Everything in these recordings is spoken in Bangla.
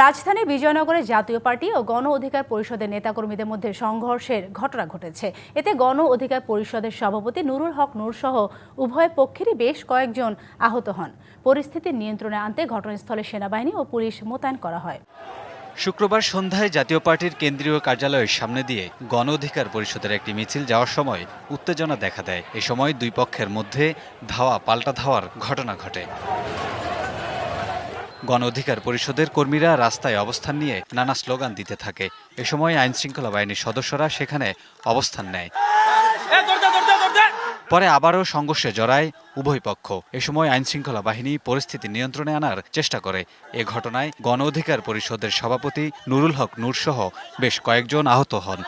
রাজধানী বিজয়নগরে জাতীয় পার্টি ও গণ অধিকার পরিষদের নেতাকর্মীদের মধ্যে সংঘর্ষের ঘটনা ঘটেছে। এতে গণ অধিকার পরিষদের সভাপতি নুরুল হক নূর সহ উভয় পক্ষেরই বেশ কয়েকজন আহত হন। পরিস্থিতি নিয়ন্ত্রণে আনতে ঘটনাস্থলে সেনাবাহিনী ও পুলিশ মোতায়েন করা হয়। শুক্রবার সন্ধ্যায় জাতীয় পার্টির কেন্দ্রীয় কার্যালয়ের সামনে দিয়ে গণ অধিকার পরিষদের একটি মিছিল যাওয়ার সময় উত্তেজনা দেখা দেয়। এ সময় দুই পক্ষের মধ্যে ধাওয়া, পাল্টা ধাওয়ার ঘটনা ঘটে। গণ অধিকার পরিষদের কর্মীরা রাস্তায় অবস্থান নিয়ে নানা স্লোগান দিতে থাকে। এ সময় আইনশৃঙ্খলা বাহিনীর সদস্যরা সেখানে অবস্থান নেয়। পরে আবারও সংঘর্ষে জড়ায় উভয় পক্ষ। এ সময় আইনশৃঙ্খলা বাহিনী পরিস্থিতি নিয়ন্ত্রণে আনার চেষ্টা করে। এ ঘটনায় গণ অধিকার পরিষদের সভাপতি নুরুল হক নূরসহ বেশ কয়েকজন আহত হন।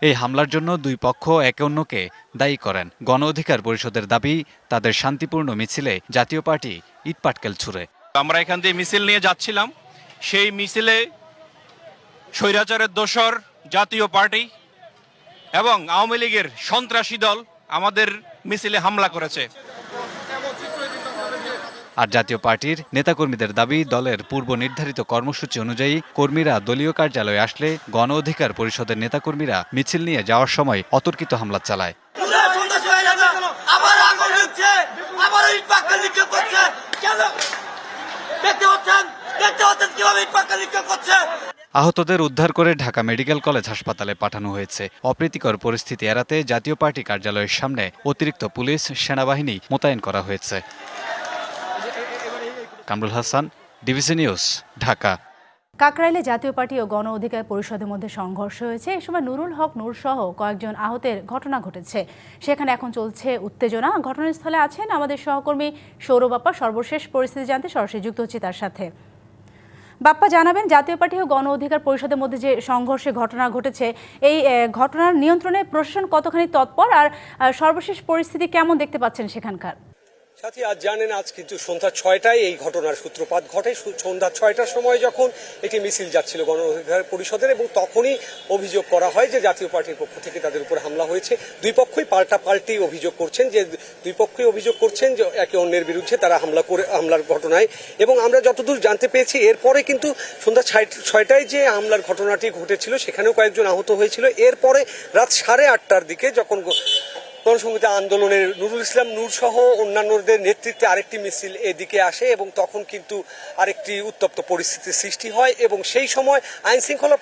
এই হামলার জন্য দুই পক্ষ একে অন্যকে দায়ী করেন। গণ অধিকার পরিষদের দাবি তাদের শান্তিপূর্ণ মিছিলে জাতীয় পার্টি ইটপাটকেল ছুড়ে। আমরা এখান দিয়ে মিছিল নিয়ে যাচ্ছিলাম। সেই মিছিলে স্বৈরাচারের দোসর জাতীয় পার্টি এবং আওয়ামী লীগের সন্ত্রাসী দল আমাদের মিছিলে হামলা করেছে। আর জাতীয় পার্টির নেতাকর্মীদের দাবি দলের পূর্ব নির্ধারিত কর্মসূচি অনুযায়ী কর্মীরা দলীয় কার্যালয়ে আসলে গণ অধিকার পরিষদের নেতাকর্মীরা মিছিল নিয়ে যাওয়ার সময় অতর্কিত হামলা চালায়। আহতদের উদ্ধার করে ঢাকা মেডিকেল কলেজ হাসপাতালে পাঠানো হয়েছে। অপ্রীতিকর পরিস্থিতি এড়াতে জাতীয় পার্টি কার্যালয়ের সামনে অতিরিক্ত পুলিশ, সেনাবাহিনী মোতায়েন করা হয়েছে। Kamrul Hasan, DBC news, Dhaka. কাকরাইলে Jatiya Party ও গণ অধিকার পরিষদের মধ্যে সংঘর্ষ হয়েছে। এ সময় নুরুল হক, নূর সহ কয়েকজন আহতের ঘটনা ঘটেছে। সেখানে এখন চলছে উত্তেজনা। ঘটনাস্থলে আছেন আমাদের সহকর্মী সৌরবাপ্পা সর্বশেষ পরিস্থিতি জানতে সরাসরি যুক্ত হচ্ছে তার সাথে। বাপ্পা জানাবেন, জাতীয় পার্টি ও গণ অধিকার পরিষদের মধ্যে যে সংঘর্ষে ঘটনা ঘটেছে, এই ঘটনার নিয়ন্ত্রণে প্রশাসন কতখানি তৎপর? আর সর্বশেষ পরিস্থিতি কেমন দেখতে পাচ্ছেন সেখানকার? সাথী আজ জানেন, আজ কিন্তু সন্ধ্যা ছয়টায় এই ঘটনার সূত্রপাত ঘটে। সন্ধ্যা ছয়টার সময় যখন একটি মিছিল যাচ্ছিল গণ অধিকার পরিষদের এবং তখনই অভিযোগ করা হয় যে জাতীয় পার্টির পক্ষ থেকে তাদের উপর হামলা হয়েছে। দুই পক্ষই পাল্টা পাল্টি অভিযোগ করছেন যে, দুই পক্ষই অভিযোগ করছেন যে, একে অন্যের বিরুদ্ধে তারা হামলা করে, হামলার ঘটনায়। এবং আমরা যতদূর জানতে পেরেছি, এরপরে কিন্তু সন্ধ্যা ছয়- ছয়টায় যে হামলার ঘটনাটি ঘটেছিল, সেখানেও কয়েকজন আহত হয়েছিল। এরপরে রাত সাড়ে আটটার দিকে যখন গণসংহতি আন্দোলনের নুরুল ইসলাম নূর সহ অন্যান্যদের নেতৃত্বে আরেকটি মিছিল এদিকে আসে এবং তখন কিন্তু আরেকটি উত্তপ্ত পরিস্থিতির সৃষ্টি হয় এবং সেই সময় আইন শৃঙ্খলা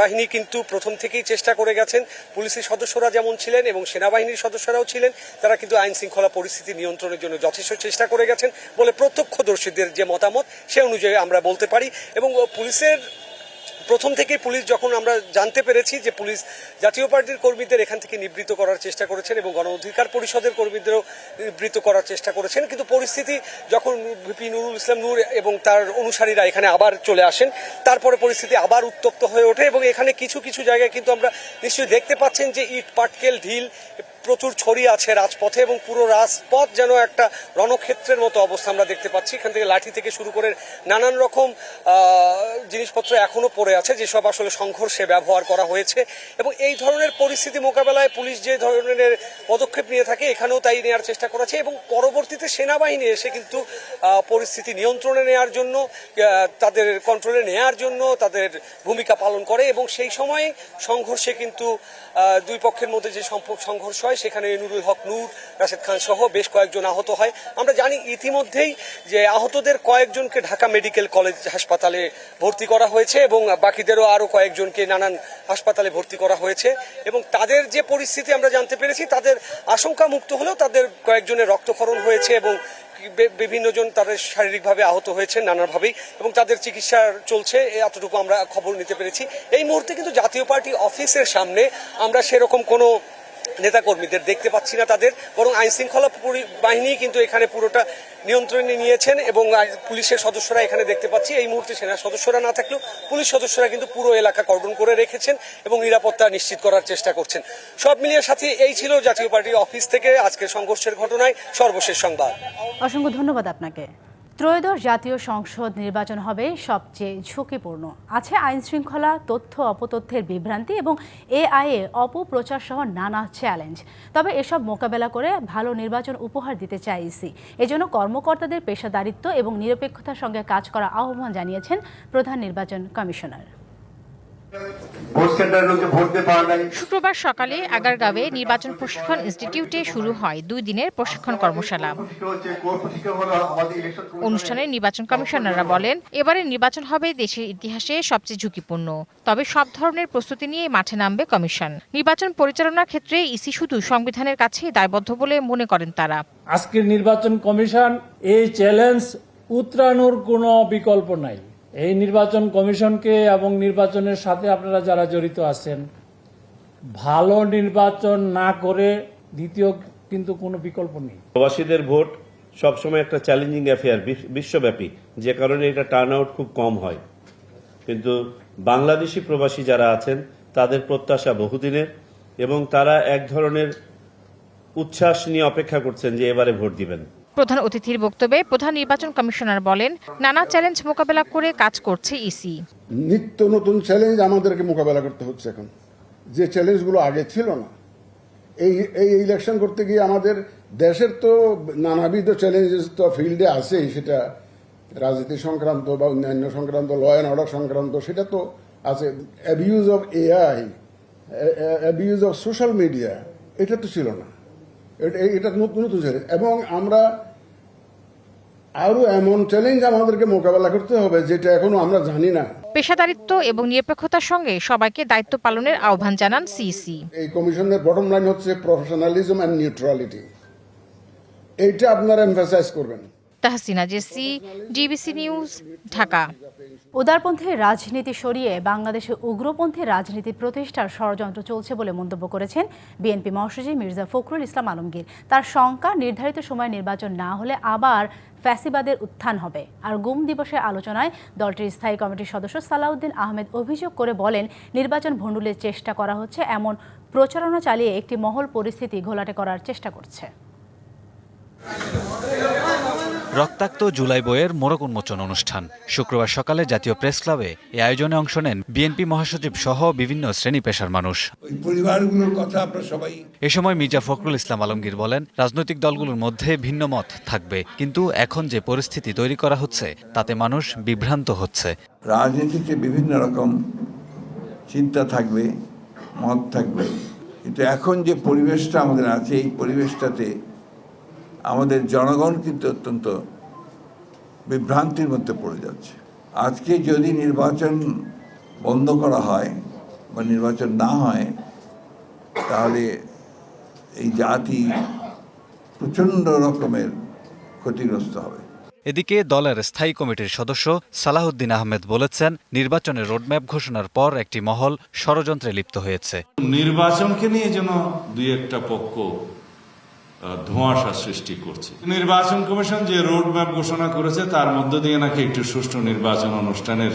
বাহিনী কিন্তু প্রথম থেকেই চেষ্টা করে গেছেন। পুলিশের সদস্যরা যেমন ছিলেন এবং সেনাবাহিনীর সদস্যরাও ছিলেন, তারা কিন্তু আইন শৃঙ্খলা পরিস্থিতি নিয়ন্ত্রণের জন্য যথেষ্ট চেষ্টা করে গেছেন বলে প্রত্যক্ষদর্শীদের যে মতামত, সে অনুযায়ী আমরা বলতে পারি। এবং পুলিশের প্রথম থেকেই পুলিশ যখন আমরা জানতে পেরেছি যে পুলিশ জাতীয় পার্টির কর্মীদের এখান থেকে নিবৃত্ত করার চেষ্টা করেছেন এবং গণ অধিকার পরিষদের কর্মীদেরও নিবৃত্ত করার চেষ্টা করেছেন, কিন্তু পরিস্থিতি যখন ভিপি নুরুল ইসলাম নূর এবং তার অনুসারীরা এখানে আবার চলে আসেন, তারপরে পরিস্থিতি আবার উত্তপ্ত হয়ে ওঠে এবং এখানে কিছু কিছু জায়গায় কিন্তু আমরা নিশ্চয়ই দেখতে পাচ্ছেন যে ইট, পাটকেল, ঢিল প্রচুর ছড়িয়ে আছে রাজপথে এবং পুরো রাজপথ যেন একটা রণক্ষেত্রের মতো অবস্থা আমরা দেখতে পাচ্ছি। এখান থেকে লাঠি থেকে শুরু করে নানান রকম জিনিসপত্র এখনও পড়ে আছে, যেসব আসলে সংঘর্ষে ব্যবহার করা হয়েছে এবং এই ধরনের পরিস্থিতি মোকাবেলায় পুলিশ যে ধরনের পদক্ষেপ নিয়ে থাকে, এখানেও তাই নেওয়ার চেষ্টা করেছে এবং পরবর্তীতে সেনাবাহিনী এসে কিন্তু পরিস্থিতি নিয়ন্ত্রণে নেওয়ার জন্য তাদের কন্ট্রোলে নেওয়ার জন্য তাদের ভূমিকা পালন করে এবং সেই সময় সংঘর্ষে কিন্তু দুই পক্ষের মধ্যে যে সংঘর্ষ হয় সেখানে নুরুল হক, নূর, রাশেদ খান সহ বেশ কয়েকজন আহত হয়। আমরা জানি ইতিমধ্যেই যে আহতদের কয়েকজনকে ঢাকা মেডিকেল কলেজ হাসপাতালে ভর্তি করা হয়েছে এবং বাকিদেরও আরও কয়েকজনকে নানান হাসপাতালে ভর্তি করা হয়েছে এবং তাদের যে পরিস্থিতি আমরা জানতে পেরেছি, তাদের আশঙ্কা মুক্ত হলেও তাদের কয়েকজনের রক্তক্ষরণ হয়েছে এবং বিভিন্ন জন তাদের শারীরিকভাবে আহত হয়েছে নানাভাবেই এবং তাদের চিকিৎসা চলছে এতটুকু আমরা খবর নিতে পেরেছি। এই মুহূর্তে কিন্তু জাতীয় পার্টি অফিসের সামনে আমরা সেরকম কোনো নেতাকর্মীদের দেখতে পাচ্ছি না তাদের, বরং আইন শৃঙ্খলা বাহিনী কিন্তু এখানে পুরোটা নিয়ন্ত্রণে নিয়েছেন এবং পুলিশের সদস্যরা এখানে দেখতে পাচ্ছি। এই মুহূর্তে সেনা সদস্যরা না থাকলেও পুলিশ সদস্যরা কিন্তু পুরো এলাকা কর্ডন করে রেখেছেন এবং নিরাপত্তা নিশ্চিত করার চেষ্টা করছেন। সব মিলিয়ে সাথে, এই ছিল জাতীয় পার্টির অফিস থেকে আজকের সংঘর্ষের ঘটনায় সর্বশেষ সংবাদ। অসংখ্য ধন্যবাদ আপনাকে। ত্রয়োদশ জাতীয় সংসদ নির্বাচন হবে সবচেয়ে ঝুঁকিপূর্ণ। আছে আইন শৃঙ্খলা তথ্য অপতথ্যের বিভ্রান্তি এবং এআইএ অপপ্রচার সহ নানা চ্যালেঞ্জ। তবে এসব মোকাবেলা করে ভালো নির্বাচন উপহার দিতে চায় ইসি। এজন্য কর্মকর্তাদের পেশাদারিত্ব এবং নিরপেক্ষতার সঙ্গে কাজ করা আহ্বান জানিয়েছেন প্রধান নির্বাচন কমিশনার। শুক্রবার সকালে আগারগাঁওয়ে নির্বাচন প্রশিক্ষণ ইনস্টিটিউটে শুরু হয় দুই দিনের প্রশিক্ষণ কর্মশালা। অনুষ্ঠানে নির্বাচন কমিশনাররা বলেন এবারে নির্বাচন হবে দেশের ইতিহাসে সবচেয়ে ঝুঁকিপূর্ণ। তবে সব ধরনের প্রস্তুতি নিয়ে মাঠে নামবে কমিশন। নির্বাচন পরিচালনার ক্ষেত্রে ইসি শুধু সংবিধানের কাছেই দায়বদ্ধ বলে মনে করেন তারা। আজকের নির্বাচন কমিশন এই চ্যালেঞ্জ উতরানোর কোনো বিকল্প নাই। এই নির্বাচন কমিশনকে এবং নির্বাচনের সাথে আপনারা যারা জড়িত আছেন, ভালো নির্বাচন না করে দ্বিতীয় কিন্তু কোনো বিকল্প নেই। প্রবাসীদের ভোট সবসময় একটা চ্যালেঞ্জিং অ্যাফেয়ার বিশ্বব্যাপী। যে কারণে এটা টার্ন আউট খুব কম হয়। কিন্তু বাংলাদেশি প্রবাসী যারা আছেন, তাদের প্রত্যাশা বহুদিনের এবং তারা এক ধরনের উচ্ছ্বাস নিয়ে অপেক্ষা করছেন যে এবারে ভোট দিবেন। প্রধান অতিথির বক্তব্যে প্রধান নির্বাচন কমিশনার বলেন, নানা চ্যালেঞ্জ মোকাবেলা করে কাজ করছে ইসি নিত্য নতুন চ্যালেঞ্জ আমাদেরকে মোকাবেলা করতে হচ্ছে এখন। যে চ্যালেঞ্জগুলো আগে ছিল না, এই এই ইলেকশন করতে গিয়ে আমাদের দেশের তো নানাবিধ চ্যালেঞ্জেস তো ফিল্ডে আছেই, সেটা রাজনীতি সংক্রান্ত বা অন্যান্য সংক্রান্ত ল অ্যান্ড অর্ডার সংক্রান্ত, সেটা তো আছে। Abuse of AI abuse of social media এটা তো ছিল না। এটা এটা নতুন নতুন চ্যালেঞ্জ এবং আমরা আরও এমন চ্যালেঞ্জ আমাদেরকে মোকাবেলা করতে হবে যেটা এখনও আমরা জানি না। পেশাদারিত্ব এবং নিরপেক্ষতার সঙ্গে সবাইকে দায়িত্ব পালনের আহ্বান জানান সিসি এই কমিশনের বটম লাইন হচ্ছে প্রফেশনালিজম অ্যান্ড নিউট্রালিটি এইটা আপনারা এমফাসাইজ করবেন। Tahsina Jesy DBC news, Dhaka. উদারপন্থী রাজনীতি সরিয়ে বাংলাদেশে উগ্রপন্থী রাজনীতি প্রতিষ্ঠার ষড়যন্ত্র চলছে বলে মন্তব্য করেছেন বিএনপি মহাসচিব মির্জা ফখরুল ইসলাম আলমগীর। তার শঙ্কা, নির্ধারিত সময় নির্বাচন না হলে আবার ফ্যাসিবাদের উত্থান হবে। আর গুম দিবসের আলোচনায় দলটির স্থায়ী কমিটির সদস্য সালাউদ্দিন আহমেদ অভিযোগ করে বলেন, নির্বাচন ভণ্ডুলের চেষ্টা করা হচ্ছে এমন প্রচারণা চালিয়ে একটি মহল পরিস্থিতি ঘোলাটে করার চেষ্টা করছে। রক্তাক্ত জুলাই বইয়ের মোড়ক উন্মোচন অনুষ্ঠান। শুক্রবার সকালে জাতীয় প্রেস ক্লাবে এই আয়োজনে অংশ নেন বিএনপি মহাসচিব সহ বিভিন্ন শ্রেণি পেশার মানুষ। ওই পরিবারগুলোর কথা আমরা সবাই এ সময় মির্জা ফখরুল ইসলাম আলমগীর বলেন রাজনৈতিক দলগুলোর মধ্যে ভিন্ন মত থাকবে কিন্তু এখন যে পরিস্থিতি তৈরি করা হচ্ছে তাতে মানুষ বিভ্রান্ত হচ্ছে। রাজনীতিতে বিভিন্ন রকম চিন্তা থাকবে মত থাকবে। কিন্তু এখন যে পরিবেশটা আমাদের আছে এই পরিবেশটাতে আমাদের জনগণ কিন্তু অত্যন্ত বিভ্রান্তির মধ্যে পড়ে যাচ্ছে। আজকে যদি নির্বাচন বন্ধ করা হয় বা নির্বাচন না হয় তাহলে এই জাতি প্রচণ্ড রকমের ক্ষতিগ্রস্ত হবে। এদিকে দলের স্থায়ী কমিটির সদস্য সালাহুদ্দিন আহমেদ বলেছেন নির্বাচনের রোডম্যাপ ঘোষণার পর একটি মহল ষড়যন্ত্রে লিপ্ত হয়েছে। নির্বাচনকে নিয়ে যেন দুই একটা পক্ষ ধোঁয়াশা সৃষ্টি করছে। নির্বাচন কমিশন যে রোড ম্যাপ ঘোষণা করেছে, তার মধ্য দিয়ে নাকি একটি সুষ্ঠু নির্বাচন অনুষ্ঠানের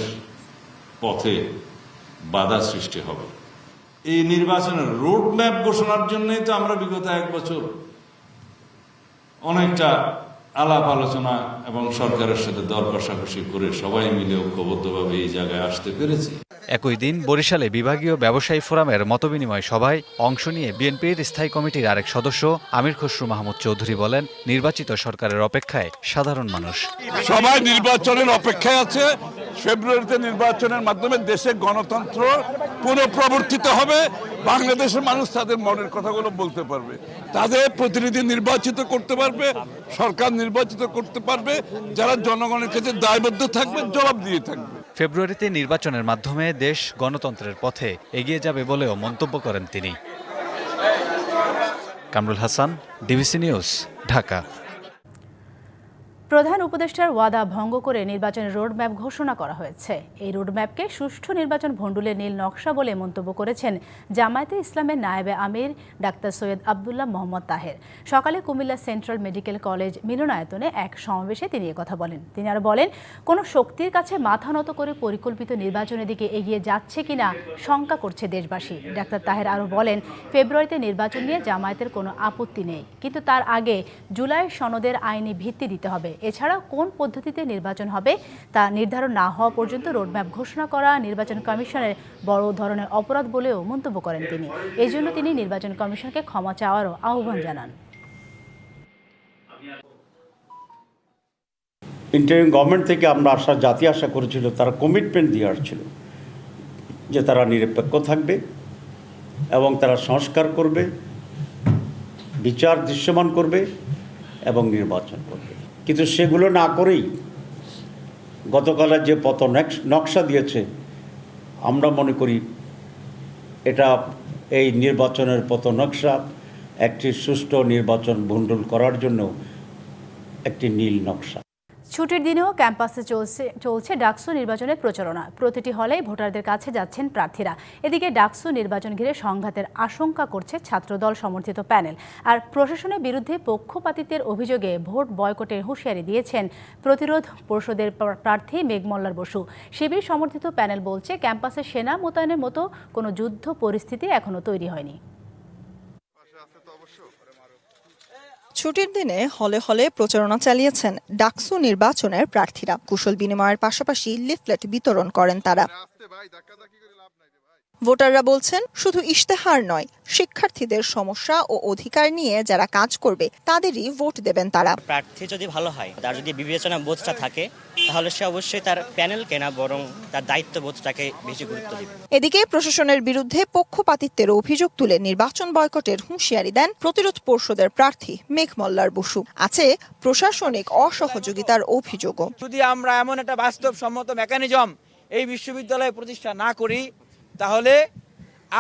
পথে বাধা সৃষ্টি হবে। এই নির্বাচনের রোড ম্যাপ ঘোষণার জন্যই তো আমরা বিগত এক বছর অনেকটা আলাপ আলোচনা এবং সরকারের সাথে দর কষাকষি করে সবাই মিলে ঐক্যবদ্ধভাবে এই জায়গায় আসতে পেরেছি। একই দিন বরিশালে বিভাগীয় ব্যবসায়ী ফোরামের মতবিনিময় সভায় অংশ নিয়ে বিএনপির স্থায়ী কমিটির আরেক সদস্য আমির খসরু মাহমুদ চৌধুরী বলেন নির্বাচিত সরকারের অপেক্ষায় সাধারণ মানুষ। সবাই নির্বাচনের অপেক্ষায় আছে। ফেব্রুয়ারিতে নির্বাচনের মাধ্যমে দেশে গণতন্ত্র পুনঃপ্রবর্তিত হবে। বাংলাদেশের মানুষ তাদের মনের কথাগুলো বলতে পারবে। তাদের প্রতিনিধি নির্বাচিত করতে পারবে, সরকার নির্বাচিত করতে পারবে, যারা জনগণের কাছে দায়বদ্ধ থাকবে, জবাব দিয়ে থাকবে। ফেব্রুয়ারিতে নির্বাচনের মাধ্যমে দেশ গণতন্ত্রের পথে এগিয়ে যাবে বলেও মন্তব্য করেন তিনি। Kamrul Hasan, DBC news, Dhaka. প্রধান উপদেষ্টার ওয়াদা ভঙ্গ করে নির্বাচনের রোডম্যাপ ঘোষণা করা হয়েছে। এই রোডম্যাপকে সুষ্ঠু নির্বাচন ভণ্ডুলের নীল নকশা বলে মন্তব্য করেছেন জামায়াতে ইসলামের নায়েবে আমির ডাক্তার সৈয়দ আবদুল্লাহ মোহাম্মদ তাহের। সকালে কুমিল্লা সেন্ট্রাল মেডিকেল কলেজ মিলনায়তনে এক সমাবেশে তিনি কথা বলেন। তিনি আরও বলেন, কোনো শক্তির কাছে মাথা নত করে পরিকল্পিত নির্বাচনের দিকে এগিয়ে যাচ্ছে কিনা শঙ্কা করছে দেশবাসী। ডাক্তার তাহের আরও বলেন, ফেব্রুয়ারিতে নির্বাচন নিয়ে জামায়াতের কোনো আপত্তি নেই। কিন্তু তার আগে জুলাই সনদের আইনি ভিত্তি দিতে হবে। এছাড়া কোন পদ্ধতিতে নির্বাচন হবে তা নির্ধারণ না হওয়া পর্যন্ত রোডম্যাপ ঘোষণা করা, নির্বাচন কমিশনের বড় ধরনের অপরাধ বলেও মন্তব্য করেন তিনি। এজন্য তিনি নির্বাচন কমিশনকে ক্ষমা চাওয়ারও আহ্বান জানান। ইন্টারিম গভর্নমেন্ট থেকে আমরা আশা, জাতি আশা করেছিল, তারা কমিটমেন্ট দিয়ে আসছিল যে তারা নিরপেক্ষ থাকবে এবং তারা সংস্কার করবে, বিচার দৃশ্যমান করবে এবং নির্বাচন করবে। কিন্তু সেগুলো না করেই গতকালের যে পত নকশা দিয়েছে। আমরা মনে করি এটা এই নির্বাচনের পত নকশা, একটি সুষ্ঠু নির্বাচন ভণ্ডুল করার জন্য একটি নীল নকশা। ছুটির দিনেও ক্যাম্পাসে চলছে চলছে ডাকসু নির্বাচনের প্রচারণা। প্রতিটি হলে ভোটারদের কাছে যাচ্ছেন প্রার্থীরা। এদিকে ডাকসু নির্বাচন ঘিরে সংঘাতের আশঙ্কা করছে ছাত্রদল সমর্থিত প্যানেল। আর প্রশাসনের বিরুদ্ধে পক্ষপাতিত্বের অভিযোগে ভোট বয়কটের হুঁশিয়ারি দিয়েছেন প্রতিরোধ পরিষদের প্রার্থী মেঘমল্লার বসু। শিবির সমর্থিত প্যানেল বলছে, ক্যাম্পাসে সেনা মোতায়েনের মতো কোনো যুদ্ধ পরিস্থিতি এখনও তৈরি হয়নি। ছুটির দিনে হলে হলে প্রচারণা চালিয়েছেন ডাকসু নির্বাচনের প্রার্থীরা। কুশল বিনিময়ের পাশাপাশি লিফলেট বিতরণ করেন তারা। ভোটাররা বলছেন শুধু ইশতেহার নয় শিক্ষার্থীদের সমস্যা ও অধিকার নিয়ে যারা কাজ করবে তাদেরই ভোট দেবেন তারা। প্রার্থী যদি ভালো হয় তার যদি বিবেচনা বোধটা থাকে তাহলে সে অবশ্যই তার প্যানেল কেনা বরং তার দায়িত্ববোধটাকে বেশি গুরুত্ব দিবে। এদিকে প্রশাসনের বিরুদ্ধে পক্ষপাতিত্বের অভিযোগ তুলে নির্বাচন বয়কটের হুঁশিয়ারি দেন প্রতিরোধ পর্ষদের প্রার্থী মেঘমল্লার বসু। আছে প্রশাসনিক অসহযোগিতার অভিযোগও। যদি আমরা এমন একটা বাস্তবসম্মত মেকানিজম এই বিশ্ববিদ্যালয়ে প্রতিষ্ঠা না করি তাহলে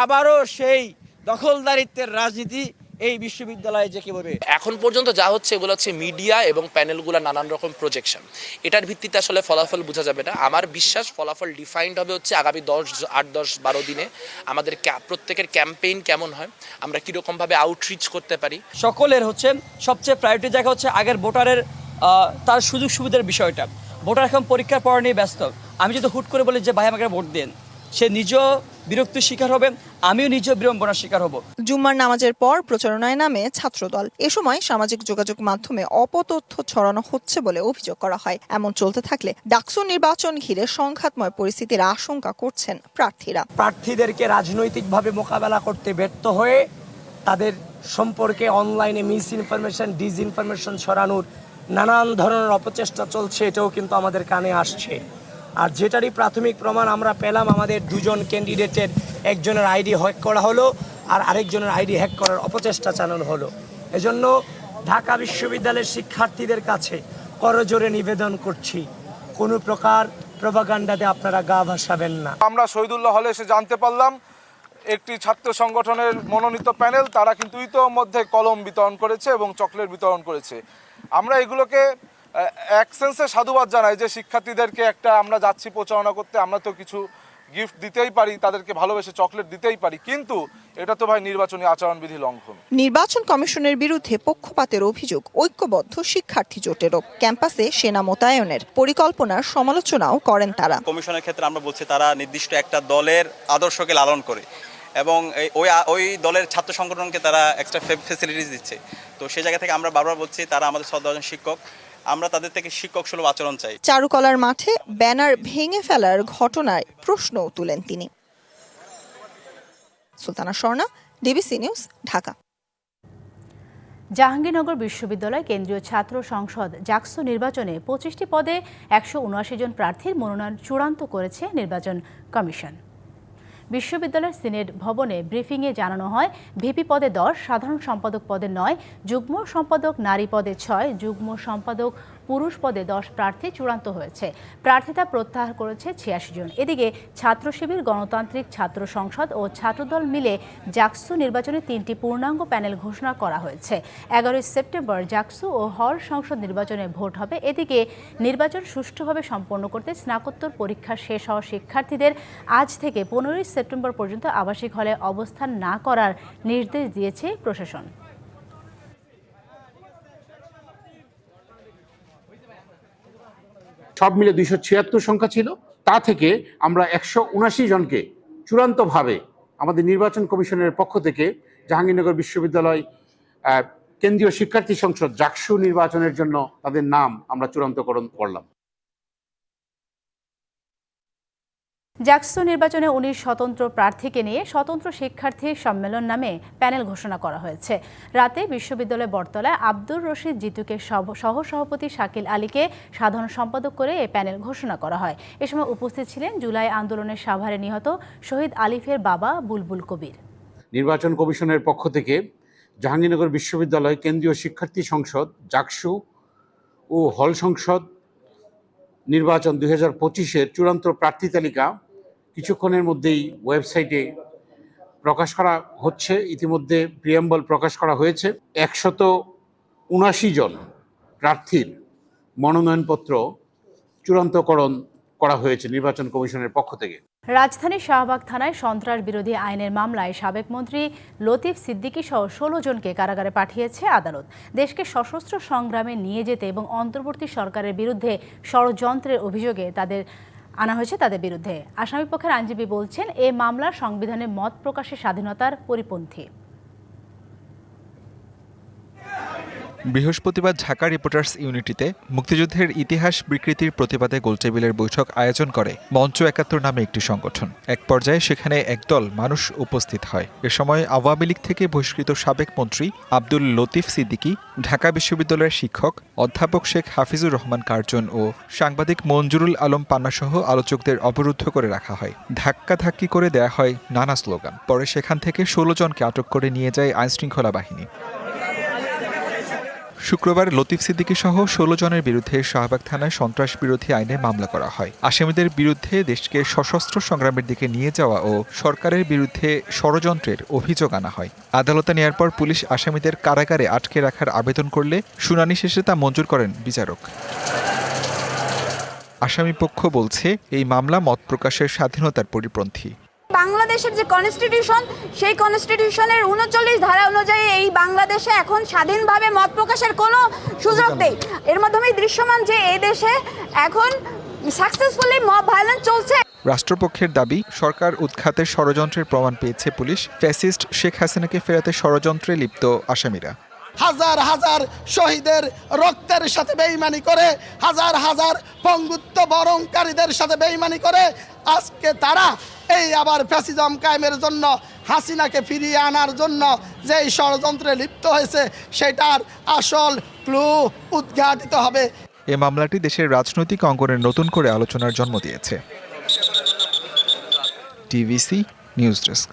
আবারও সেই দখলদারিত্বের রাজনীতি এই বিশ্ববিদ্যালয়ে যে বলবে? এখন পর্যন্ত যা হচ্ছে এগুলো হচ্ছে মিডিয়া এবং প্যানেলগুলো নানান রকম প্রজেকশন এটার ভিত্তিতে আসলে ফলাফল বোঝা যাবে না। আমার বিশ্বাস ফলাফল ডিফাইন্ড হবে হচ্ছে আগামী দশ আট দশ বারো দিনে। আমাদের প্রত্যেকের ক্যাম্পেইন কেমন হয় আমরা কীরকমভাবে আউটরিচ করতে পারি। সকলের হচ্ছে সবচেয়ে প্রায়োরিটি জায়গা হচ্ছে আগের ভোটারের তার সুযোগ সুবিধার বিষয়টা। ভোটার এখন পরীক্ষার পড়া নিয়ে ব্যস্ত। আমি যদি হুট করে বলি যে ভাই আমাকে ভোট দেন। সে নিজেও বিরক্তির শিকার হবে আমিও নিজেও বিড়ম্বনার শিকার হব। জুম্মার নামাজের পর প্রচারণায় নামে ছাত্রদল। এ সময় সামাজিক যোগাযোগ মাধ্যমে অপতথ্য ছড়ানো হচ্ছে বলে অভিযোগ করা হয়। এমন চলতে থাকলে ডাকসু নির্বাচন ঘিরে সংঘাতময় পরিস্থিতির আশঙ্কা করছেন প্রার্থীরা। প্রার্থীদেরকে রাজনৈতিকভাবে মোকাবেলা করতে ব্যর্থ হয়ে তাদের সম্পর্কে অনলাইনে মিস ইনফরমেশন ডিস ইনফরমেশন ছড়ানোর নানান ধরনের অপচেষ্টা চলছে এটাও কিন্তু আমাদের কানে আসছে। আর যেটারই প্রাথমিক প্রমাণ আমরা পেলাম, আমাদের দুজন ক্যান্ডিডেটের একজনের আইডি হ্যাক করা হলো আর আরেকজনের আইডি হ্যাক করার অপচেষ্টা চালানো হলো। এজন্য ঢাকা বিশ্ববিদ্যালয়ের শিক্ষার্থীদের কাছে করজোরে নিবেদন করছি, কোনো প্রকার প্রভাগান্ডাতে আপনারা গা ভাসাবেন না। আমরা শহীদুল্লাহ হলে এসে জানতে পারলাম, একটি ছাত্র সংগঠনের মনোনীত প্যানেল, তারা কিন্তু ইতোমধ্যে কলম বিতরণ করেছে এবং চকলেট বিতরণ করেছে। আমরা এগুলোকে এক সেন্সে সাধুবাদ জানাই যে শিক্ষার্থীদেরকে একটা আমরা যাচ্ছি প্রচারণা করতে আমরা তো কিছু গিফট দিতেই পারি তাদেরকে ভালোবেসে চকলেট দিতেই পারি কিন্তু এটা তো ভাই নির্বাচনী আচরণবিধি লঙ্ঘন। নির্বাচন কমিশনের বিরুদ্ধে পক্ষপাতের অভিযোগ ঐক্যবদ্ধ শিক্ষার্থী জোটেরও ক্যাম্পাসে সেনা মোতায়েনের পরিকল্পনার সমালোচনাও করেন তারা। কমিশনের ক্ষেত্রে আমরা বলছি তারা নির্দিষ্ট একটা দলের আদর্শকে লালন করে এবং ওই ওই দলের ছাত্র সংগঠনকে তারা এক্সট্রা ফেসিলিটিস দিচ্ছে। তো সেই জায়গা থেকে আমরা বারবার বলছি তারা আমাদের শ্রদ্ধাজন শিক্ষক আমরা তাদের থেকে শিক্ষক সুলভ আচরণ চাই। চারুকলার মাঠে ব্যানার ভেঙে ফেলার ঘটনায় প্রশ্নও তুলেন তিনি। Sultana Swarna DBC news Dhaka. Jahangirnagar বিশ্ববিদ্যালয় কেন্দ্রীয় ছাত্র সংসদ জাকসু নির্বাচনে পঁচিশটি পদে একশো উনআশি জন প্রার্থীর মনোনয়ন চূড়ান্ত করেছে নির্বাচন কমিশন। বিশ্ববিদ্যালয়ের সিনেট ভবনে ব্রিফিংয়ে জানানো হয়, ভিপি পদে দশ, সাধারণ সম্পাদক পদে নয়, যুগ্ম সম্পাদক নারী পদে ছয়, যুগ্ম সম্পাদক পুরুষ পদে দশ প্রার্থী চূড়ান্ত হয়েছে। প্রার্থিতা প্রত্যাহার করেছে ছিয়াশি জন। এদিকে ছাত্র শিবির, গণতান্ত্রিক ছাত্র সংসদ ও ছাত্রদল মিলে জাকসু নির্বাচনে তিনটি পূর্ণাঙ্গ প্যানেল ঘোষণা করা হয়েছে। এগারোই সেপ্টেম্বর জাকসু ও হল সংসদ নির্বাচনে ভোট হবে। এদিকে নির্বাচন সুষ্ঠুভাবে সম্পন্ন করতে স্নাতকোত্তর পরীক্ষা শেষ হওয়া শিক্ষার্থীদের আজ থেকে পনেরোই সেপ্টেম্বর পর্যন্ত আবাসিক হলে অবস্থান না করার নির্দেশ দিয়েছে প্রশাসন। সব মিলে দুইশো ছিয়াত্তর সংখ্যা ছিল। তা থেকে আমরা একশো উনাশি জনকে চূড়ান্তভাবে আমাদের নির্বাচন কমিশনের পক্ষ থেকে জাহাঙ্গীরনগর বিশ্ববিদ্যালয় কেন্দ্রীয় শিক্ষার্থী সংসদ, জাকসু নির্বাচনের জন্য তাদের নাম আমরা চূড়ান্তকরণ করলাম। জাকসু নির্বাচনে উনিশ স্বতন্ত্র প্রার্থীকে নিয়ে স্বতন্ত্র শিক্ষার্থী সম্মেলন নামে প্যানেল ঘোষণা করা হয়েছে। রাতে বিশ্ববিদ্যালয় বটতলায় আব্দুর রশিদ জিতুকে সহ সভাপতি শাকিল আলীকে সাধারণ সম্পাদক করে এ প্যানেল ঘোষণা করা হয়। এ সময় উপস্থিত ছিলেন জুলাই আন্দোলনের সাভারে নিহত শহীদ আলিফের বাবা বুলবুল কবির। নির্বাচন কমিশনের পক্ষ থেকে জাহাঙ্গীরনগর বিশ্ববিদ্যালয় কেন্দ্রীয় শিক্ষার্থী সংসদ, জাকসু ও হল সংসদ নির্বাচন দুই হাজার পঁচিশের চূড়ান্ত প্রার্থী তালিকা কিছুক্ষণের মধ্যেই ওয়েবসাইটে প্রকাশ করা হচ্ছে, ইতিমধ্যে প্রিয়াম্বল প্রকাশ করা হয়েছে। একশত উনাশি জন প্রার্থীর মনোনয়নপত্র চূড়ান্তকরণ করা হয়েছে নির্বাচন কমিশনের পক্ষ থেকে। রাজধানীর শাহবাগ থানায় সন্ত্রাস বিরোধী আইনের মামলায় সাবেক মন্ত্রী লতিফ সিদ্দিকী সহ ষোলো জনকে কারাগারে পাঠিয়েছে আদালত। দেশকে সশস্ত্র সংগ্রামে নিয়ে যেতে এবং অন্তর্বর্তী সরকারের বিরুদ্ধে ষড়যন্ত্রের অভিযোগে তাদের আনা হয়েছে তাদের বিরুদ্ধে। আসামিপক্ষের আইনজীবী বলছেন এ মামলা সংবিধানে মত প্রকাশের স্বাধীনতার পরিপন্থী। বৃহস্পতিবার ঢাকা রিপোর্টার্স ইউনিটিতে মুক্তিযুদ্ধের ইতিহাস বিকৃতির প্রতিবাদে গোলটেবিলের বৈঠক আয়োজন করে মঞ্চ একাত্তর নামে একটি সংগঠন। এক পর্যায়ে সেখানে একদল মানুষ উপস্থিত হয়। এ সময় আওয়ামী লীগ থেকে বহিষ্কৃত সাবেক মন্ত্রী আব্দুল লতিফ সিদ্দিকী, ঢাকা বিশ্ববিদ্যালয়ের শিক্ষক অধ্যাপক শেখ হাফিজুর রহমান কার্জন ও সাংবাদিক মঞ্জুরুল আলম পান্নাসহ আলোচকদের অবরুদ্ধ করে রাখা হয়। ধাক্কাধাক্কি করে দেয়া হয় নানা স্লোগান। পরে সেখান থেকে ষোলো জনকে আটক করে নিয়ে যায় আইনশৃঙ্খলা বাহিনী। শুক্রবার লতিফ সিদ্দিকী সহ ষোলো জনের বিরুদ্ধে শাহবাগ থানায় সন্ত্রাস বিরোধী আইনে মামলা করা হয়। আসামিদের বিরুদ্ধে দেশকে সশস্ত্র সংগ্রামের দিকে নিয়ে যাওয়া ও সরকারের বিরুদ্ধে ষড়যন্ত্রের অভিযোগ আনা হয়। আদালতে নেয়ার পর পুলিশ আসামিদের কারাগারে আটকে রাখার আবেদন করলে শুনানি শেষে তা মঞ্জুর করেন বিচারক। আসামি পক্ষ বলছে, এই মামলা মত প্রকাশের স্বাধীনতার পরিপন্থী। বাংলাদেশের যে কনস্টিটিউশন সেই কনস্টিটিউশনের উনচল্লিশ ধারা অনুযায়ী এই বাংলাদেশে এখন স্বাধীনভাবে মত প্রকাশের কোনো সুযোগ নেই। এর মাধ্যমেই দৃশ্যমান যে এই দেশে এখন সাকসেসফুলি মব ভায়োলেন্স চলছে। রাষ্ট্রপক্ষের দাবি সরকার উৎখাতের ষড়যন্ত্রের প্রমাণ পেয়েছে পুলিশ। ফ্যাসিস্ট শেখ হাসিনাকে ফেরাতে ষড়যন্ত্রে লিপ্ত আসামিরা। হাজার হাজার শহীদের রক্তের সাথে বেইমানি করে হাজার হাজার পঙ্গুত্ব বরণকারীদের সাথে বেইমানি করে আজকে তারা এই আবার ফ্যাসিজম কায়েমের জন্য, হাসিনাকে ফিরিয়ে আনার জন্য যেই ষড়যন্ত্রে লিপ্ত হয়েছে, সেটার আসল ক্লু উদ্ঘাটিত হবে। এ মামলাটি দেশের রাজনৈতিক অঙ্গনে নতুন করে আলোচনার জন্ম দিয়েছে। TVC news desk.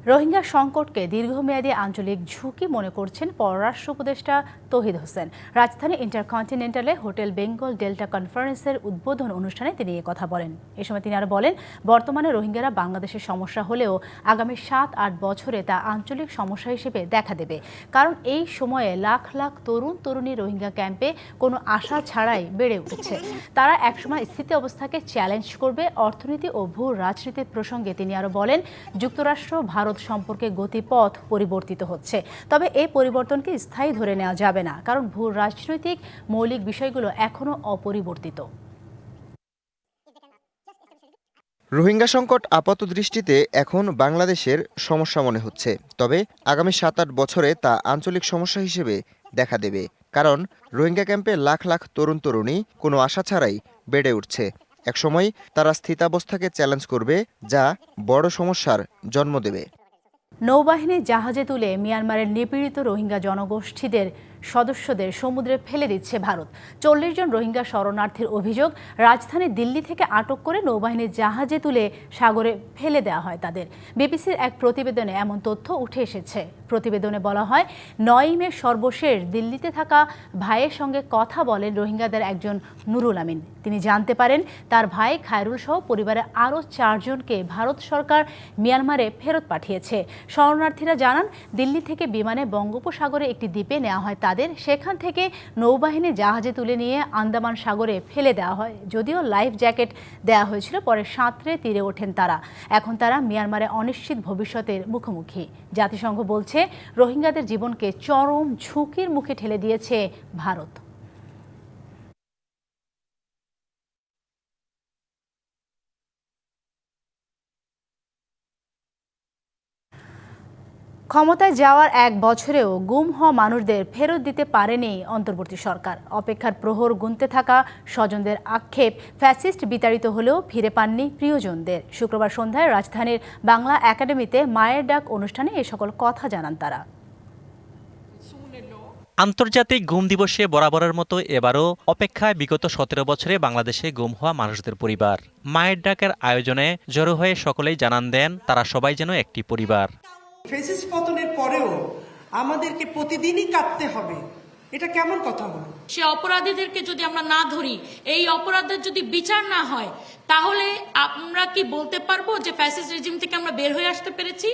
রোহিঙ্গা সংকটকে দীর্ঘমেয়াদী আঞ্চলিক ঝুঁকি মনে করছেন পররাষ্ট্র উপদেষ্টা তহিদ হোসেন। রাজধানী ইন্টারকন্টিনেন্টালে হোটেল বেঙ্গল ডেল্টা কনফারেন্সের উদ্বোধন অনুষ্ঠানে তিনি কথা বলেন। এ সময় তিনি আরও বলেন, বর্তমানে রোহিঙ্গারা বাংলাদেশের সমস্যা হলেও আগামী সাত আট বছরে তা আঞ্চলিক সমস্যা হিসেবে দেখা দেবে। কারণ এই সময়ে লাখ লাখ তরুণ তরুণী রোহিঙ্গা ক্যাম্পে কোনো আশা ছাড়াই বেড়ে উঠেছে। তারা একসময় স্থিতি অবস্থাকে চ্যালেঞ্জ করবে, অর্থনীতি ও ভূ রাজনীতির প্রসঙ্গে তিনি আরও বলেন, যুক্তরাষ্ট্র, ভারত সম্পর্কে গতিপথ পরিবর্তিত হচ্ছে। তবে এই পরিবর্তনকে স্থায়ী ধরে নেওয়া যাবে না, কারণ ভূ, রাজনৈতিক, মৌলিক বিষয়গুলো এখনও অপরিবর্তিত। রোহিঙ্গা সংকট আপাত দৃষ্টিতে এখন বাংলাদেশের সমস্যা মনে হচ্ছে। তবে আগামী সাত আট বছরে তা আঞ্চলিক সমস্যা হিসেবে দেখা দেবে, কারণ রোহিঙ্গা ক্যাম্পে লাখ লাখ তরুণ তরুণী কোনো আশা ছাড়াই বেড়ে উঠছে। একসময় তারা স্থিতাবস্থাকে চ্যালেঞ্জ করবে যা বড় সমস্যার জন্ম দেবে। নৌবাহিনী জাহাজে তুলে মিয়ানমারের নিপীড়িত রোহিঙ্গা জনগোষ্ঠীদের সদস্যদের সমুদ্রে ফেলে দিচ্ছে ভারত। চল্লিশ জন রোহিঙ্গা শরণার্থীর অভিযোগ, রাজধানী দিল্লি থেকে আটক করে নৌবাহিনীর জাহাজে তুলে সাগরে ফেলে দেওয়া হয় তাদের। বিবিসির এক প্রতিবেদনে এমন তথ্য উঠে এসেছে। প্রতিবেদনে বলা হয়, নয় মে সর্বশেষ দিল্লিতে থাকা ভাইয়ের সঙ্গে কথা বলেন রোহিঙ্গাদের একজন নুরুল আমিন। তিনি জানতে পারেন, তার ভাই খায়রুল সহ পরিবারের আরও চারজনকে ভারত সরকার মিয়ানমারে ফেরত পাঠিয়েছে। শরণার্থীরা জানান, দিল্লি থেকে বিমানে বঙ্গোপসাগরে একটি দ্বীপে নেওয়া হয় তাদের। সেখান থেকে নৌবাহিনী জাহাজে তুলে নিয়ে আন্দামান সাগরে ফেলে দেওয়া হয়। যদিও লাইফ জ্যাকেট দেওয়া হয়েছিল, পরে সাঁতরে তীরে ওঠেন তারা। এখন তারা মিয়ানমারে অনিশ্চিত ভবিষ্যতের মুখোমুখি। জাতিসংঘ বলছে, রোহিঙ্গাদের জীবনকে চরম ঝুঁকির মুখে ঠেলে দিয়েছে ভারত। ক্ষমতায় যাওয়ার এক বছরেও গুম হওয়া মানুষদের ফেরত দিতে পারেনি অন্তর্বর্তী সরকার। অপেক্ষার প্রহর গুনতে থাকা স্বজনদের আক্ষেপ ফ্যাসিস্ট বিতাড়িত হলেও ফিরে পাননি প্রিয়জনদের। শুক্রবার সন্ধ্যায় রাজধানীর বাংলা একাডেমিতে মায়ের ডাক অনুষ্ঠানে এ সকল কথা জানান তারা। আন্তর্জাতিক গুম দিবসে বরাবরের মতো এবারও অপেক্ষায় বিগত সতেরো বছরে বাংলাদেশে গুম হওয়া মানুষদের পরিবার। মায়ের ডাকের আয়োজনে জড়ো হয়ে সকলেই জানান দেন, তারা সবাই যেন একটি পরিবার। ফেসিস পতনের পরেও আমাদেরকে প্রতিদিনই কাঁদতে হবে। এটা কেমন কথা হলো সে অপরাধীদেরকে যদি আমরা না ধরি এই অপরাধের যদি বিচার না হয় তাহলে আমরা কি বলতে পারব যে ফ্যাসিস্ট রেজিম থেকে আমরা বের হয়ে আসতে পেরেছি?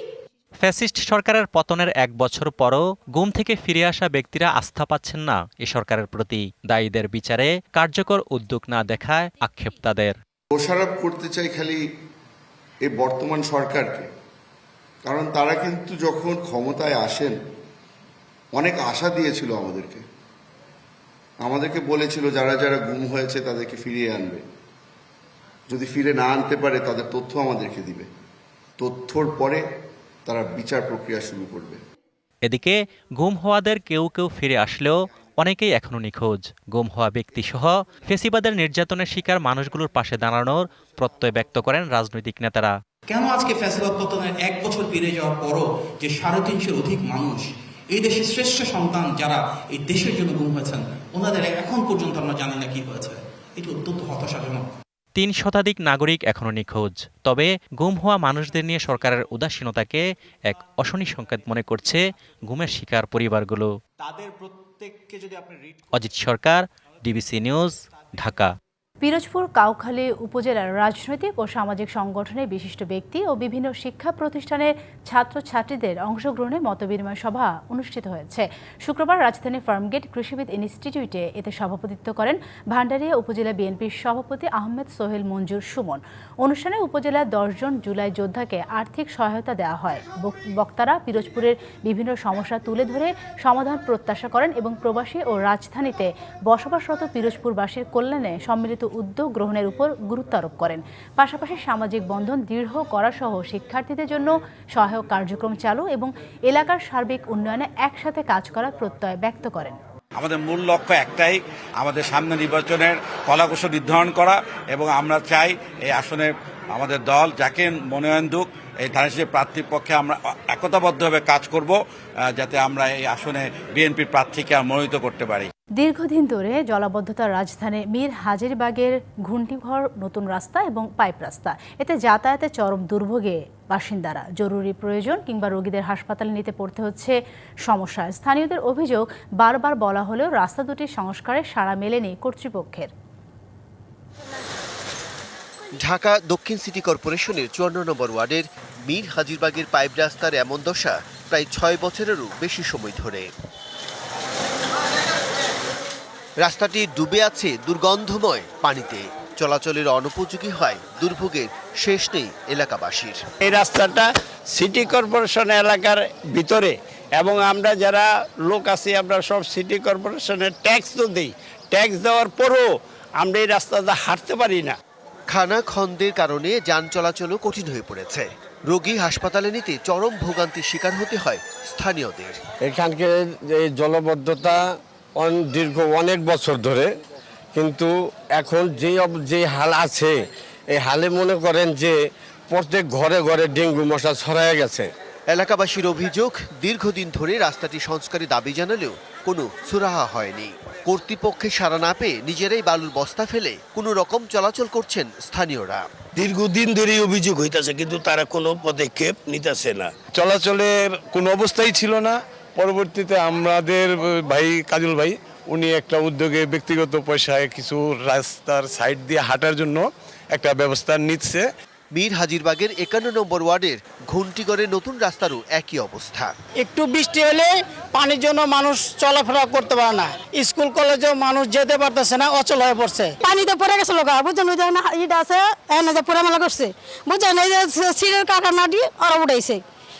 ফ্যাসিস্ট সরকারের পতনের এক বছর পরও গুম থেকে ফিরে আসা ব্যক্তিরা আস্থা পাচ্ছেন না এ সরকারের প্রতি। দায়ীদের বিচারে কার্যকর উদ্যোগ না দেখায় আক্ষেপ তাদের। দোষারোপ করতে চাই খালি এই বর্তমান সরকারকে। কারণ তারা কিন্তু যখন ক্ষমতায় আসেন, অনেক আশা দিয়েছিল আমাদেরকে। আমাদেরকে বলেছিল, যারা যারা গুম হয়েছে তাদেরকে ফিরিয়ে আনবে। যদি ফিরে না আনতে পারে, তাদের তথ্য আমাদেরকে দিবে। তথ্যর পরে তারা বিচার প্রক্রিয়া শুরু করবে। এদিকে, গুম হওয়াদের কেউ কেউ ফিরে আসলেও অনেকেই এখনও নিখোঁজ। গুম হওয়া ব্যক্তিসহ ফেসিবাদের নির্যাতনের শিকার মানুষগুলোর পাশে দাঁড়ানোর প্রত্যয় ব্যক্ত করেন রাজনৈতিক নেতারা। কেন আজকে ফ্যাসিবাদ পতনের এক বছর পেরিয়ে যাওয়ার পরও যে সাড়ে তিনশোর অধিক মানুষ এই দেশের শ্রেষ্ঠ সন্তান যারা এই দেশের জন্য গুম হয়েছেন ওনাদের এখন পর্যন্ত আমরা জানি না কি হয়েছে। এটি অত্যন্ত হতাশাজনক। তিন শতাধিক নাগরিক এখনও নিখোঁজ তবে গুম হওয়া মানুষদের নিয়ে সরকারের উদাসীনতাকে এক অশনি সংকেত মনে করছে গুমের শিকার পরিবারগুলো। তাদের প্রত্যেককে যদি আপনি অজিত সরকার ডিবিসি নিউজ ঢাকা। পিরোজপুর, কাউখালী উপজেলার রাজনৈতিক ও সামাজিক সংগঠনের বিশিষ্ট ব্যক্তি ও বিভিন্ন শিক্ষা প্রতিষ্ঠানের ছাত্রছাত্রীদের অংশগ্রহণে মতবিনিময় সভা অনুষ্ঠিত হয়েছে। শুক্রবার রাজধানীর ফার্মগেট কৃষিবিদ ইনস্টিটিউটে এতে সভাপতিত্ব করেন ভান্ডারিয়া উপজেলা বিএনপির সভাপতি আহমেদ সোহেল মঞ্জুর সুমন। অনুষ্ঠানে উপজেলার দশজন জুলাই যোদ্ধাকে আর্থিক সহায়তা দেওয়া হয়। বক- বক্তারা পিরোজপুরের বিভিন্ন সমস্যা তুলে ধরে সমাধান প্রত্যাশা করেন এবং প্রবাসী ও রাজধানীতে বসবাসরত পিরোজপুরবাসীর কল্যাণে সম্মিলিত উদ্যোগ গ্রহণের উপর গুরুত্ব আরোপ করেন। পাশাপাশি সামাজিক বন্ধন দৃঢ় করা সহ শিক্ষার্থীদের জন্য সহায়ক কার্যক্রম চালু এবং এলাকার সার্বিক উন্নয়নে একসাথে কাজ করার প্রত্যয় ব্যক্ত করেন। আমাদের মূল লক্ষ্য একটাই, আমাদের সামনে নির্বাচনের কলাকৌশল নির্ধারণ করা এবং আমরা চাই এই আসনে আমাদের দল, যাকে মনোনয়ন দুক এই ধানের প্রার্থীর পক্ষে আমরা একতাবদ্ধভাবে কাজ করব যাতে আমরা এই আসনে বিএনপির প্রার্থীকে মনোনীত করতে পারি। দীর্ঘদিন ধরে জলাবদ্ধতার রাজধানী মীর হাজিরবাগের ঘুন্টিঘর নতুন রাস্তা এবং পাইপ রাস্তা। এতে যাতায়াতে চরম দুর্ভোগে বাসিন্দারা। জরুরি প্রয়োজন কিংবা রোগীদের হাসপাতালে নিতে পড়তে হচ্ছে সমস্যা। স্থানীয়দের অভিযোগ, বারবার বলা হলেও রাস্তা দুটির সংস্কারে সাড়া মেলেনি কর্তৃপক্ষের। ঢাকা দক্ষিণ সিটি কর্পোরেশনের চুয়ান্ন নম্বর ওয়ার্ডের মীর হাজিরবাগের পাইপ রাস্তার এমন দশা প্রায় ছয় বছরেরও বেশি সময় ধরে। রাস্তাটি ডুবে আছে দুর্গন্ধময় পানিতে। চলাচলের অনুপযোগী হয় দুর্ভোগের শেষ নেই এলাকাবাসীর। এই রাস্তাটা সিটি কর্পোরেশন এলাকার ভিতরে এবং আমরা যারা লোক আছি, আমরা সব সিটি কর্পোরেশনের ট্যাক্স তো দিই। ট্যাক্স দেওয়ার পরও আমরা এই রাস্তাটা হাঁটতে পারি না। খানা খন্দের কারণে যান চলাচলও কঠিন হয়ে পড়েছে। রোগী হাসপাতালে নিতে চরম ভোগান্তির শিকার হতে হয় স্থানীয়দের। এখানকার এই জলবদ্ধতা অন- দীর্ঘ অনেক বছর ধরে কিন্তু এখন যে যে হাল আছে এই হালে মনে করেন যে প্রত্যেক ঘরে ঘরে ডেঙ্গু মশা ছড়ায় গেছে। এলাকাবাসীর অভিযোগ দীর্ঘদিন ধরে রাস্তাটি সংস্কারে দাবি জানালেও কোনো সুরাহা হয়নি। কর্তৃপক্ষের সাড়া না পেয়ে নিজেরাই বালুর বস্তা ফেলে কোনো রকম চলাচল করছেন স্থানীয়রা। দীর্ঘদিন ধরেই অভিযোগ হইতেছে কিন্তু তারা কোনো পদক্ষেপ নিতেছে না। চলাচলের কোনো অবস্থাই ছিল না। পরবর্তীতে আমাদের ভাই কাজল ভাই উনি একটা উদ্যোগে ব্যক্তিগত পয়সায় কিছু রাস্তার সাইড দিয়ে হাঁটার জন্য একটা ব্যবস্থা নিচ্ছে। মীর হাজিরবাগের একান্ন নম্বর ওয়ার্ডের ঘুন্টিগড়ের নতুন রাস্তারও একই অবস্থা। একটু বৃষ্টি হলে পানির জন্য মানুষ চলাফেরা করতে পারে না। স্কুল কলেজেও মানুষ যেতে পারতেছে না অচল হয়ে পড়ছে। পানিতে পড়ে গেছে লোক বুঝছেন ওই যে না ইট আছে এনে যে পুরা মেলা করছে। বুঝছেন এই যে সিঁড়ির কাটা নাটি আর উঠাইছে।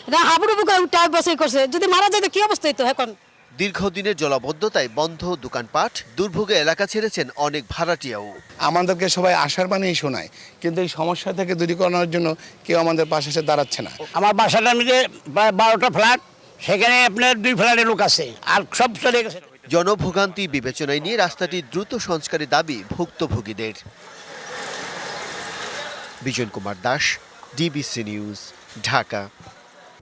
এটা হাবুডু বুকে উঠাই বসে করছে। যদি মারা যেত কি অবস্থা হইতো এখন? দীর্ঘদিনের জলাবদ্ধতায় বন্ধ দোকানপাট দুর্ভোগে এলাকা ছেড়েছেন অনেক ভাড়াটিয়াও। আমাদেরকে সবাই আশার বাণী শোনায় কিন্তু এই সমস্যা থেকে দূরীকরণের জন্য কেউ আমাদের পাশে এসে দাঁড়াচ্ছে না। আমার বাসাটা প্রায় বারোটা ফ্ল্যাট সেখানে আপনার দুই ফ্ল্যাটের লোক আছে আর সব চলে গেছে। জনভোগান্তি বিবেচনায় নিয়ে রাস্তাটি দ্রুত সংস্কারের দাবি ভুক্তভোগীদের। Bijon Kumar Das DBC news Dhaka.